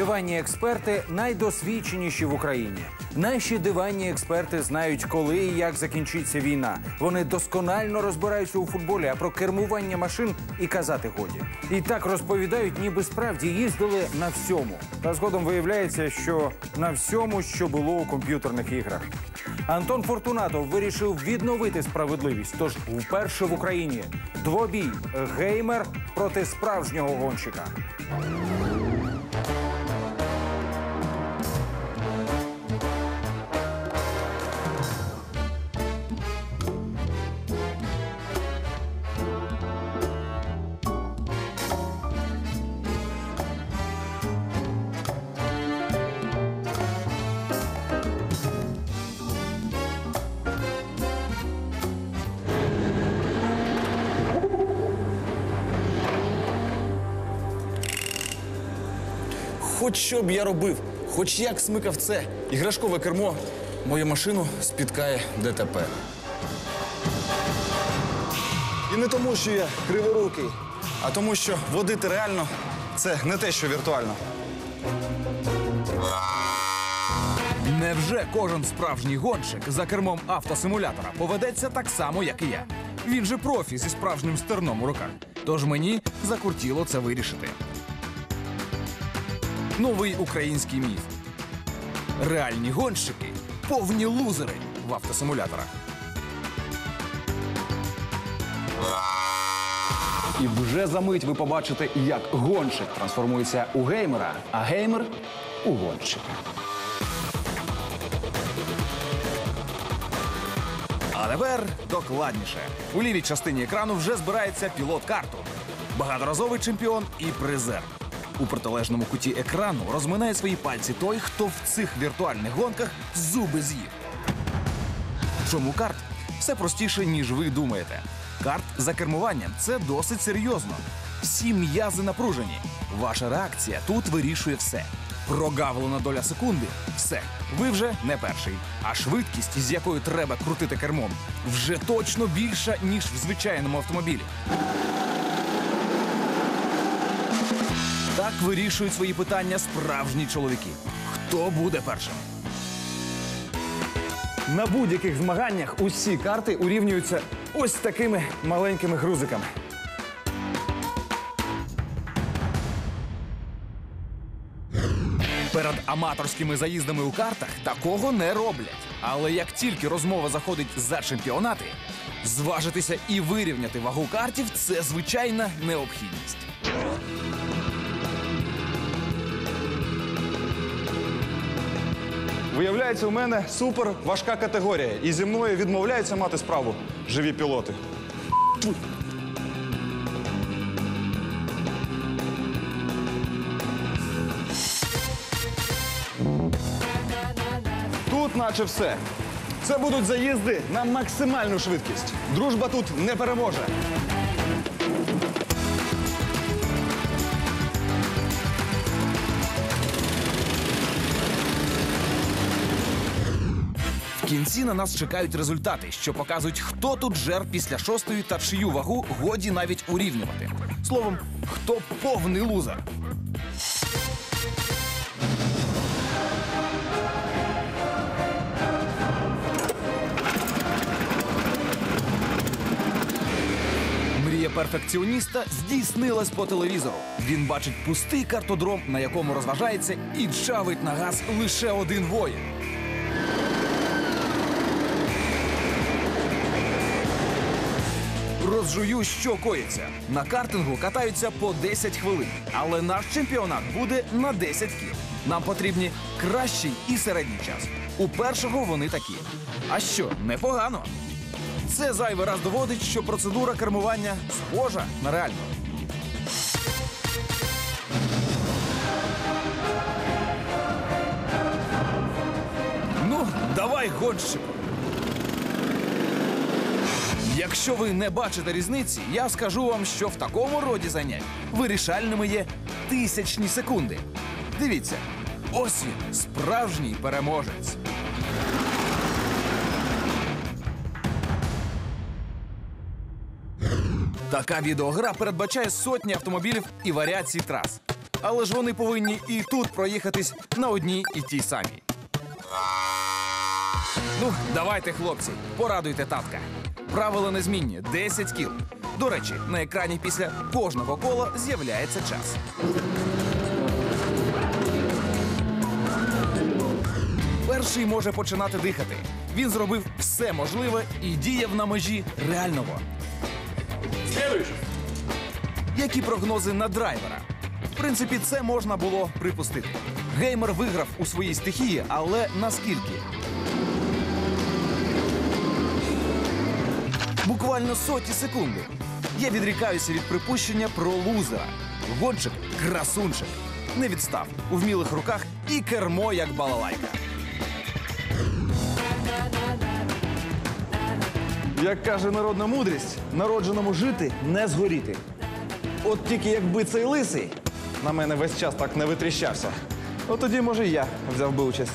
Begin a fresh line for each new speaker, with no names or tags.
Диванні експерти найдосвідченіші в Україні. Наші диванні експерти знають, коли і як закінчиться війна. Вони досконально розбираються у футболі, а про кермування машин і казати годі. І так розповідають, ніби справді їздили на всьому. Та згодом виявляється, що на всьому, що було у комп'ютерних іграх. Антон Фортунатов вирішив відновити справедливість. Тож вперше в Україні двобій геймер проти справжнього гонщика.
Хоч що б я робив, хоч як смикав це іграшкове кермо, мою машину спіткає ДТП. І не тому, що я криворукий, а тому, що водити реально це не те, що віртуально.
Невже кожен справжній гонщик за кермом автосимулятора поведеться так само, як і я? Він же профі зі справжнім стерном у руках. Тож мені закуртіло це вирішити. Новий український міф. Реальні гонщики повні лузери в автосимуляторах.
І вже за мить ви побачите, як гонщик трансформується у геймера, а геймер у гонщика.
А тепер докладніше. У лівій частині екрану вже збирається пілот карту. Багаторазовий чемпіон і призер. У протилежному куті екрану розминає свої пальці той, хто в цих віртуальних гонках зуби з'їв. Чому карт? Все простіше, ніж ви думаєте. Карт за кермуванням це досить серйозно. Всі м'язи напружені. Ваша реакція тут вирішує все. Прогавлена доля секунди все. Ви вже не перший. А швидкість, з якою треба крутити кермом, вже точно більша, ніж в звичайному автомобілі. Так вирішують свої питання справжні чоловіки. Хто буде першим?
На будь-яких змаганнях усі карти урівнюються ось такими маленькими грузиками.
Перед аматорськими заїздами у картах такого не роблять. Але як тільки розмова заходить за чемпіонати, зважитися і вирівняти вагу картів це звичайна необхідність.
Виявляється, у мене супер важка категорія, і зі мною відмовляються мати справу живі пілоти. Тут наче все. Це будуть заїзди на максимальну швидкість. Дружба тут не переможе.
Кінці на нас чекають результати, що показують, хто тут жер після шостої та чию вагу годі навіть урівнювати. Словом, хто повний лузер. Мрія перфекціоніста здійснилась по телевізору. Він бачить пустий картодром, на якому розважається, і чавить на газ лише один воїн. Розжую, що коїться. На картингу катаються по 10 хвилин, але наш чемпіонат буде на 10 кіл. Нам потрібні кращий і середній час. У першого вони такі. А що, непогано? Це зайвий раз доводить, що процедура кермування схожа на реальну. Ну, давай, гонщику. Якщо ви не бачите різниці, я скажу вам, що в такому роді занять вирішальними є тисячні секунди. Дивіться, ось він, справжній переможець. Така відеогра передбачає сотні автомобілів і варіацій трас. Але ж вони повинні і тут проїхатись на одній і тій самій. Ну, давайте, хлопці, порадуйте татка. Правила незмінні 10 кіл. До речі, на екрані після кожного кола з'являється час. Перший може починати дихати. Він зробив все можливе і діяв на межі реального. Які прогнози на драйвера? В принципі, це можна було припустити. Геймер виграв у своїй стихії, але наскільки? Буквально соті секунди. Я відрікаюся від припущення про лузера. Гонщик красунчик. Не відстав у вмілих руках і кермо як балалайка.
Як каже народна мудрість, народженому жити не згоріти. От тільки якби цей лисий на мене весь час так не витріщався, от тоді, може, і я взяв би участь.